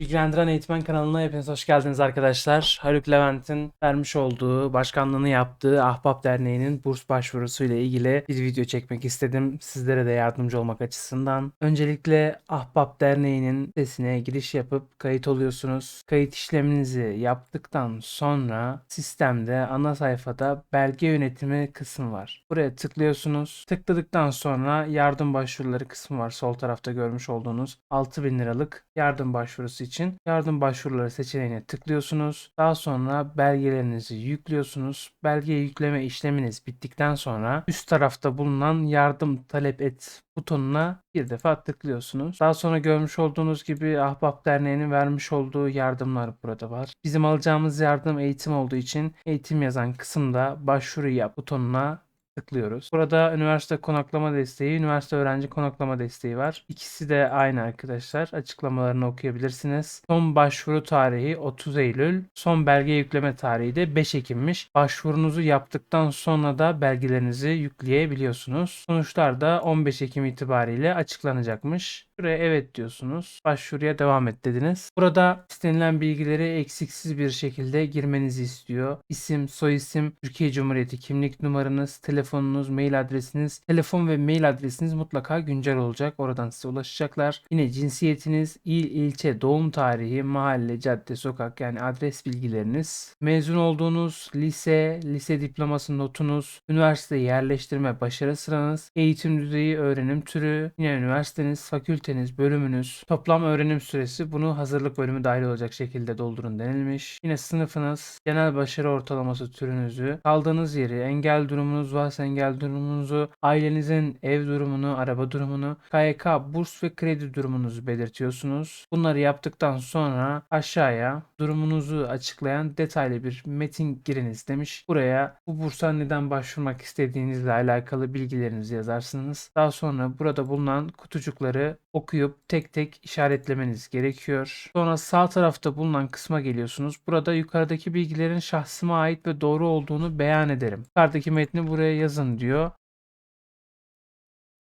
Bilgilendiren Eğitmen kanalına hepiniz hoş geldiniz arkadaşlar. Haluk Levent'in vermiş olduğu, başkanlığını yaptığı Ahbap Derneği'nin burs başvurusu ile ilgili bir video çekmek istedim. Sizlere de yardımcı olmak açısından. Öncelikle Ahbap Derneği'nin sitesine giriş yapıp kayıt oluyorsunuz. Kayıt işleminizi yaptıktan sonra sistemde ana sayfada belge yönetimi kısmı var. Buraya tıklıyorsunuz. Tıkladıktan sonra yardım başvuruları kısmı var. Sol tarafta görmüş olduğunuz 6000 liralık yardım başvurusu için yardım başvuruları seçeneğine tıklıyorsunuz. Daha sonra belgelerinizi yüklüyorsunuz. Belge yükleme işleminiz bittikten sonra üst tarafta bulunan yardım talep et butonuna bir defa tıklıyorsunuz. Daha sonra görmüş olduğunuz gibi Ahbap Derneği'nin vermiş olduğu yardımlar burada var. Bizim alacağımız yardım eğitim olduğu için eğitim yazan kısımda başvuru yap butonuna tıklıyoruz. Burada üniversite konaklama desteği, üniversite öğrenci konaklama desteği var. İkisi de aynı arkadaşlar. Açıklamalarını okuyabilirsiniz. Son başvuru tarihi 30 Eylül, son belge yükleme tarihi de 5 Ekim'miş. Başvurunuzu yaptıktan sonra da belgelerinizi yükleyebiliyorsunuz. Sonuçlar da 15 Ekim itibariyle açıklanacakmış. Buraya evet diyorsunuz. Başvuruya devam et dediniz. Burada istenilen bilgileri eksiksiz bir şekilde girmenizi istiyor. İsim, soyisim, Türkiye Cumhuriyeti kimlik numaranız, telefonunuz, mail adresiniz, telefon ve mail adresiniz mutlaka güncel olacak. Oradan size ulaşacaklar. Yine cinsiyetiniz, il, ilçe, doğum tarihi, mahalle, cadde, sokak yani adres bilgileriniz, mezun olduğunuz lise, lise diploması notunuz, üniversite yerleştirme başarı sıranız, eğitim düzeyi, öğrenim türü, yine üniversiteniz, fakülteniz, bölümünüz, toplam öğrenim süresi bunu hazırlık bölümü dahil olacak şekilde doldurun denilmiş. Yine sınıfınız, genel başarı ortalaması türünüzü, kaldığınız yeri, engel durumunuz varsa engel durumunuzu, ailenizin ev durumunu, araba durumunu, KYK, burs ve kredi durumunuzu belirtiyorsunuz. Bunları yaptıktan sonra aşağıya durumunuzu açıklayan detaylı bir metin giriniz demiş. Buraya bu bursa neden başvurmak istediğinizle alakalı bilgilerinizi yazarsınız. Daha sonra burada bulunan kutucukları okuyup tek tek işaretlemeniz gerekiyor. Sonra sağ tarafta bulunan kısma geliyorsunuz. Burada yukarıdaki bilgilerin şahsıma ait ve doğru olduğunu beyan ederim. Yukarıdaki metni buraya yazın diyor.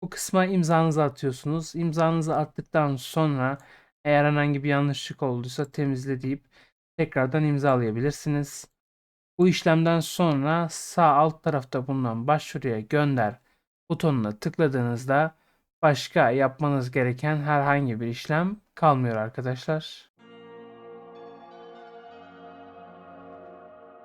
Bu kısma imzanızı atıyorsunuz. İmzanızı attıktan sonra eğer herhangi bir yanlışlık olduysa temizle deyip tekrardan imzalayabilirsiniz. Bu işlemden sonra sağ alt tarafta bulunan başvuruya gönder butonuna tıkladığınızda başka yapmanız gereken herhangi bir işlem kalmıyor arkadaşlar.